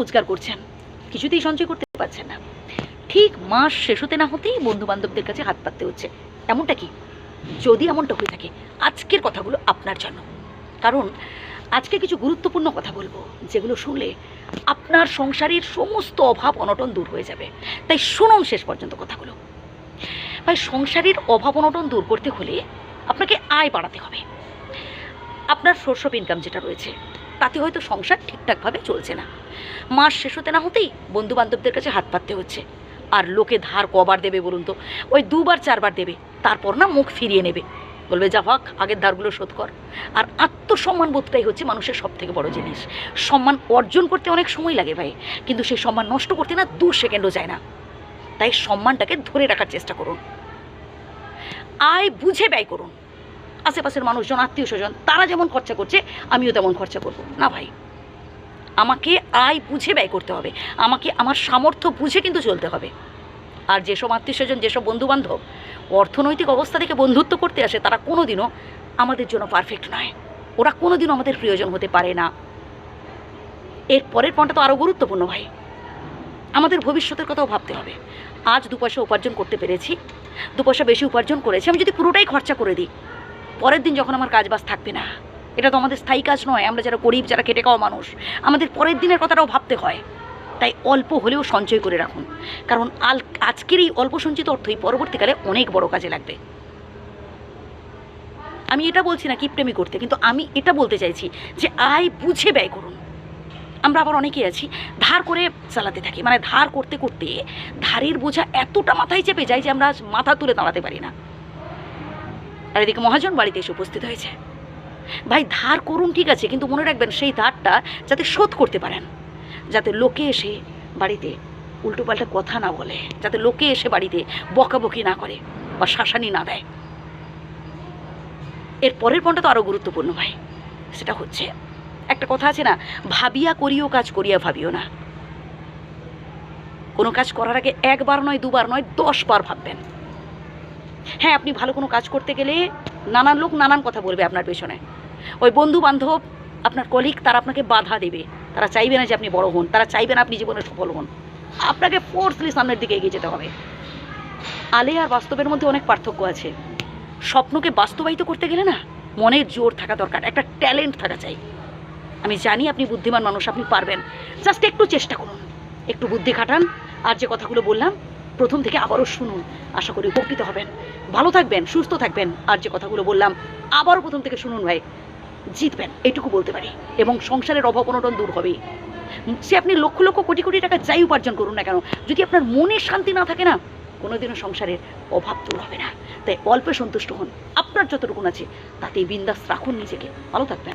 রোজগার করছেন। কিছুতেই সঞ্চয় করতে পারছেন না। ঠিক মাস শেষ হতে না হতেই বন্ধু বান্ধবদের কাছে হাত পাততে হচ্ছে। এমনটা কি? যদি এমনটা হয়ে থাকে, আজকের কথাগুলো আপনার জন্য। কারণ আজকে কিছু গুরুত্বপূর্ণ কথা বলব, যেগুলো শুনলে আপনার সংসারের সমস্ত অভাব, অনটন দূর হয়ে যাবে। তাই শুনুন শেষ পর্যন্ত কথাগুলো। ভাই, সংসারের অভাব, অনটন দূর করতে হলে আপনাকে আয় বাড়াতে হবে। আপনার সোর্স অফ ইনকাম যেটা রয়েছে তাতে হয়তো সংসার ঠিকঠাকভাবে চলছে না। মাস শেষ হতে না হতেই বন্ধু বান্ধবদের কাছে হাত পাততে হচ্ছে। আর লোকে ধার কবার দেবে বলুন তো? ওই দুবার, চারবার দেবে। তারপর না মুখ ফিরিয়ে নেবে। বলবে, যা ভাগ আগের ধারগুলো শোধ কর। আর আত্মসম্মান বোধটাই হচ্ছে মানুষের সব থেকে বড় জিনিস। সম্মান অর্জন করতে অনেক সময় লাগে ভাই। কিন্তু সেই সম্মান নষ্ট করতে না দু সেকেন্ডও যায় না। তাই সম্মানটাকে ধরে রাখার চেষ্টা করুন। আয় বুঝে ব্যয় করুন। আশেপাশের মানুষজন, আত্মীয় স্বজন, তারা যেমন খরচা করছে, আমিও তেমন খরচা করব। না ভাই, আমাকে আয় বুঝে ব্যয় করতে হবে। আমাকে, আমার সামর্থ্য বুঝে কিন্তু চলতে হবে। আর যেসব আত্মীয় স্বজন, যেসব বন্ধুবান্ধব, অর্থনৈতিক অবস্থা থেকে বন্ধুত্ব করতে আসে, তারা কোনোদিনও আমাদের জন্য পারফেক্ট নয়। ওরা কোনোদিনও আমাদের প্রিয়জন হতে পারে না। এর পরের পয়েন্টটা তো আরও গুরুত্বপূর্ণ ভাই। আমাদের ভবিষ্যতের কথাও ভাবতে হবে। আজ দু পয়সা উপার্জন করতে পেরেছি, দু পয়সা বেশি উপার্জন করেছি, আমি যদি পুরোটাই খরচা করে দিই পরের দিন যখন আমার কাজ বাজ থাকবে না, এটা তো আমাদের স্থায়ী কাজ নয়, আমরা যারা গরিব, যারা খেটে খাওয়া মানুষ, আমাদের পরের দিনের কথাটাও ভাবতে হয়। তাই অল্প হলেও সঞ্চয় করে রাখুন। কারণ আল, আজকের এই অল্প সঞ্চিত অর্থই পরবর্তীকালে অনেক বড় কাজে লাগবে। আমি এটা বলছি না কি কিপটেমি করতে, কিন্তু আমি এটা বলতে চাইছি যে আয় বুঝে ব্যয় করুন। আমরা আবার অনেকেই আছি, ধার করে চালাতে থাকি। মানে ধার করতে করতে ধারের বোঝা এতটা মাথায় চেপে যায় যে আমরা মাথা তুলে দাঁড়াতে পারি না। আর এদিকে মহাজন বাড়িতে এসে উপস্থিত হয়েছে। ভাই, ধার করুন ঠিক আছে, কিন্তু মনে রাখবেন সেই ধারটা যাতে শোধ করতে পারেন, যাতে লোকে এসে বাড়িতে উল্টোপাল্টা কথা না বলে, যাতে লোকে এসে বাড়িতে বকাবকি না করে বা শাসানি না দেয়। এর পরের পণটা তো আরও গুরুত্বপূর্ণ, ভাই, সেটা হচ্ছে, একটা কথা আছে না, ভাবিয়া করিও কাজ করিয়া ভাবিও না। কোনো কাজ করার আগে একবার নয়, দুবার নয় দশ বার ভাববেন। হ্যাঁ আপনি ভালো কোনো কাজ করতে গেলে নানান লোক নানান কথা বলবে আপনার পেছনে। ওই বন্ধু বান্ধব আপনার কলিগ তারা আপনাকে বাধা দেবে। তারা চাইবে না যে আপনি বড় হন, তারা চাইবে না আপনি জীবনে সফল হন। আপনাকে ফোর্সলি সামনের দিকে এগিয়ে যেতে হবে। আলে আর বাস্তবের মধ্যে অনেক পার্থক্য আছে। স্বপ্নকে বাস্তবায়িত করতে গেলে না, মনের জোর থাকা দরকার, একটা ট্যালেন্ট থাকা চাই। আমি জানি আপনি বুদ্ধিমান মানুষ, আপনি পারবেন। জাস্ট একটু চেষ্টা করুন। একটু বুদ্ধি খাটান। আর যে কথাগুলো বললাম প্রথম থেকে আবারও শুনুন। আশা করি উপকৃত হবেন। ভালো থাকবেন, সুস্থ থাকবেন। আর যে কথাগুলো বললাম, আবারও প্রথম থেকে শুনুন ভাই। জিতবেন এইটুকু বলতে পারি। এবং সংসারের অভাব অনটন দূর হবে। সে আপনি লক্ষ লক্ষ কোটি কোটি টাকা যাই উপার্জন করুন না কেন, যদি আপনার মনে শান্তি না থাকে না, কোনোদিনও সংসারের অভাব দূর হবে না। তাই অল্পে সন্তুষ্ট হন। আপনার যতটুকুন আছে, তাতেই বিন্দাস রাখুন নিজেকে। ভালো থাকবেন।